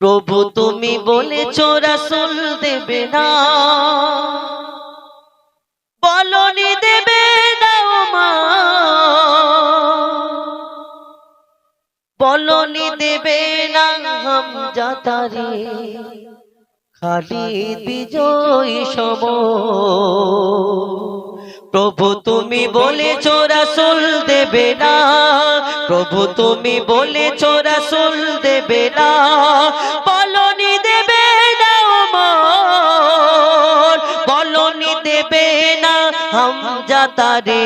প্রভু তুমি বলেছ রাসুল দেবে না। বলনি দেবে না ও মা। বলনি দেবে না হাম যাতারে খালি বিজয় সম প্রভু তুমি বলেছ রাসুল দেবে না। প্রভু তুমি বলেছ রাসুল দেবে না। বলনি দেবে না বলনি দেবে না হাম যাতারে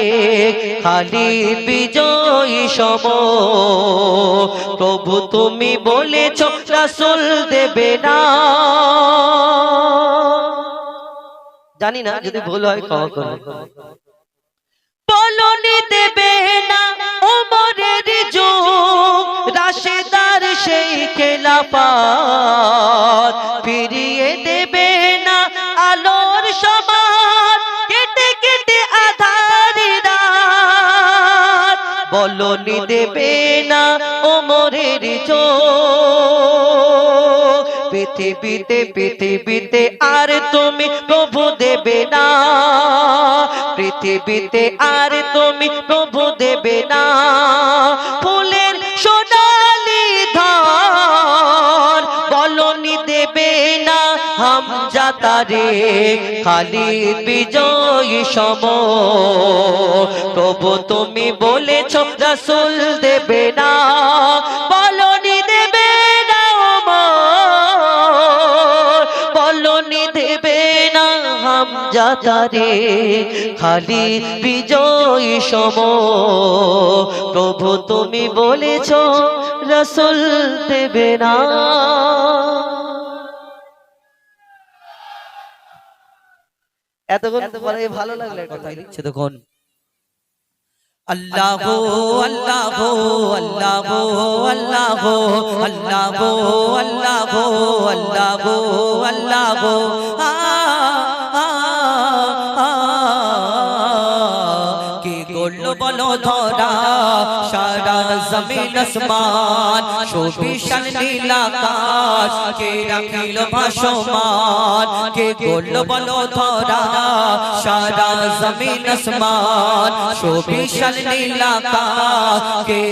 খালি বিজয় সম। প্রভু তুমি বলেছ রাসুল দেবে না। জানি না যদি ভুল হয় ক্ষমা করবে বলনি দেবে না ওমরের যুগ রাশেদার সেই খেলাফাত। ফিরিয়ে দেবে না আলোর সমান কেটে কেটে আধারি রাত। বলনি দেবে না ওমরের যুগ পৃথিবীতে পৃথিবীতে আর তুমি প্রভু দেবে না। পৃথিবীতে আর তুমি প্রভু দেবে না। ফুলের সোনালি ধর বলনি দেবে না। হাম যাতারে খালি বিজয়ী সম। প্রভু তুমি বলেছ রাসুল দেবে না। বলনি যাতারে খালি বিজয়ী সম। প্রভু তুমি বলেছ রসুল দেবে না। এতক্ষণ পরে ভালো লাগল তখন। আ, বলো ধরা, সারা জমিন আসমান সুবিশাল নীল আকাশ, কে রাখিল ভাসমান, কে করল বলো ধরা, সারা জমিন আসমান সুবিশাল নীল আকাশ, কে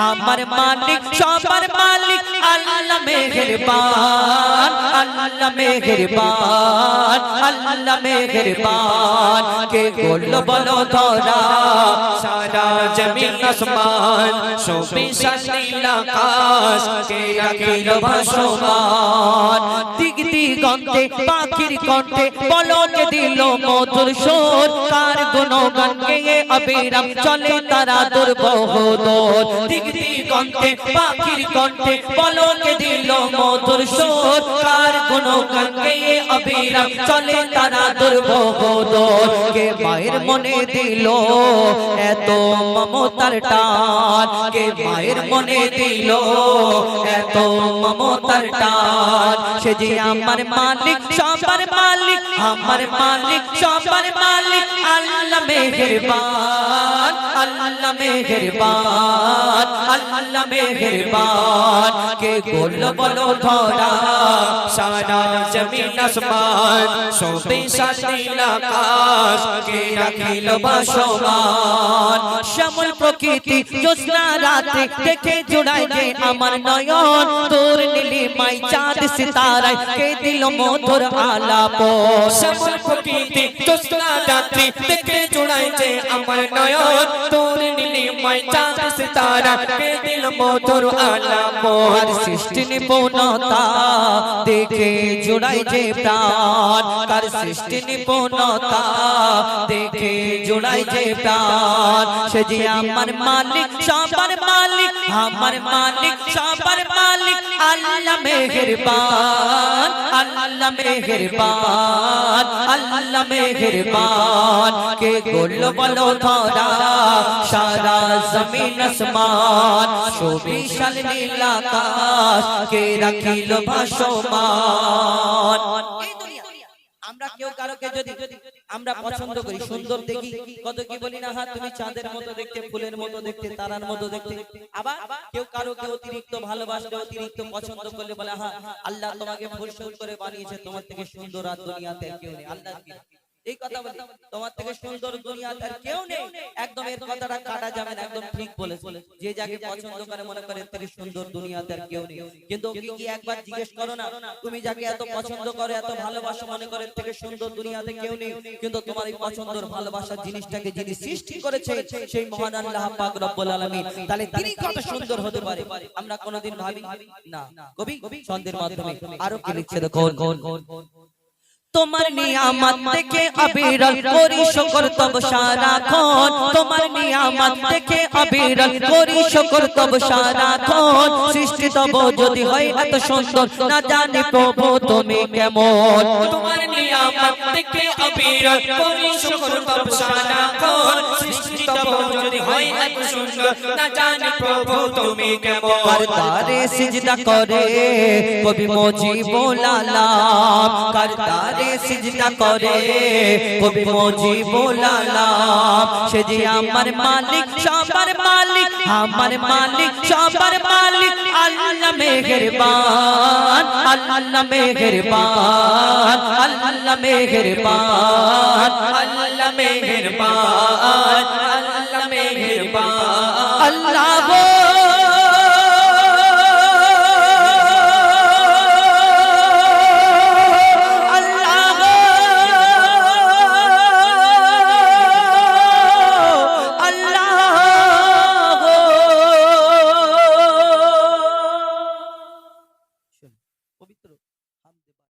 আমার মালিক সবার মালিক আল্লাহ মেহেরবান আল্লাহ মেহেরবান আল্লাহ মেহেরবান কে করল বলো ধরা সারা জমিন আসমান সুবিশাল নীল আকাশ কে রাখিল ভাসমান। দিক দিগন্তে পাখির কণ্ঠে পলকে দিল, মধুর সুর, কার গুণগান গেয়ে অবিরাম চলে তারা দুর্বহদর দিক দিগন্তে পাখির কণ্ঠে পলকে দিল, মধুর সুর, কার গুণগান গেয়ে অবিরাম চলে তারা দুর্বহদর কে মায়ের মনে দিল, এত মমতার টান। কে মায়ের মনে দিল, এত মমতার টান। সে যে আমার মালিক সবার মালিক, আমার মালিক সবার মালিক আল্লাহ মেহেরবান। আল্লাহ মেহেরবান আল্লাহ মেহেরবান। কে গোল বলো ধরা, সারা জমিন আসমান, সবে সাদিল আকাশ, কে রাখিল বাসমান শ্যামল প্রকৃতি জ্যোৎস্না রাতে দেখে জোড়ায় যে আমার নয়ন। তোর নীলি মাই চাঁদ সিতারায় কে দিল মধুর আলাপ? শ্যামল প্রকৃতি জ্যোৎস্না রাত্রি দেখে জোড়ায় যে আমার নয়ন। তোর নীলি মাই চাঁদ সিতারা, কে দিল মধুর আলাপ আর সৃষ্টি নিপুণতা দেখে জোড়াই যে প্রাণ। তার সৃষ্টি নিপুণতা দেখে জোড়াই যে প্রাণ। সে যে আমার মালিক সবার মালিক, আমার মালিক সবার মালিক, আল্লাহ মেহেরবান আল্লাহ মেহেরবান আল্লাহ মেহেরবান। কে গোল বলো ধরা, সারা জমিন আসমান, সুবিশাল নীল আকাশ, কে রাখিল ভাসমান। আমরা কেউ কারোকে যদি আমরা পছন্দ করি। সুন্দর দেখি কত কি বলি না হ্যাঁ তুমি চাঁদের মতো দেখতে ফুলের মতো দেখতে তারার মতো দেখতে। আবার কেউ কারও কেউ অতিরিক্ত ভালোবাসলে অতিরিক্ত পছন্দ করলে বলে হ্যাঁ আল্লাহ তোমাকে ফুল করে বানিয়েছে তোমার থেকে সুন্দর আর দুনিয়াতে কেউ নেই। আল্লাহ এই কথা বলি, তোমার থেকে সুন্দর দুনিয়াতে আর কেউ নেই, একদম এর কথাটা কাটা যাবে না, একদম ঠিক বলেছে। যে যাকে পছন্দ করে, মনে করে থেকে সুন্দর দুনিয়াতে আর কেউ নেই। কিন্তু ওকে কি একবার জিজ্ঞেস করো না, তুমি যাকে এত পছন্দ করো, এত ভালোবাসো, মনে করে থেকে সুন্দর দুনিয়াতে কেউ নেই, কিন্তু তোমার এই পছন্দের, ভালোবাসার জিনিসটাকে যিনি সৃষ্টি করেছে, সেই মহান আল্লাহ পাক রব্বুল আলামিন, তাহলে তিনি কত সুন্দর হতে পারে? আমরা কোনোদিন ভাবি না। কবি, ছন্দের মাধ্যমে আরও কি লিখছে দেখো তোমার নিয়ামত থেকে অবিরল করি শুকর তব সারাক্ষণ। তোমার নিয়ামত থেকে অবিরল করি শুকর তব সারাক্ষণ। সৃষ্টি তব যদি হয় এত সুন্দর। না জানি প্রভু তুমি কেমন। তোমার নিয়ামত থেকে অবিরত করি শুকর তব সারাক্ষণ না জানি প্রভু তুমি কেমন। করতারে সিজদা করে, কবি মজিবুল আলাম করতারে সিজদা করে, কবি মজিবুল আলাম সে যে আমার মালিক সবার মালিক, আমার মালিক সবার মালিক। আল্লাহ মেহেরবান আল্লাহ মেহেরবান আল্লাহ মেহেরবান আল্লাহ মেহেরবান।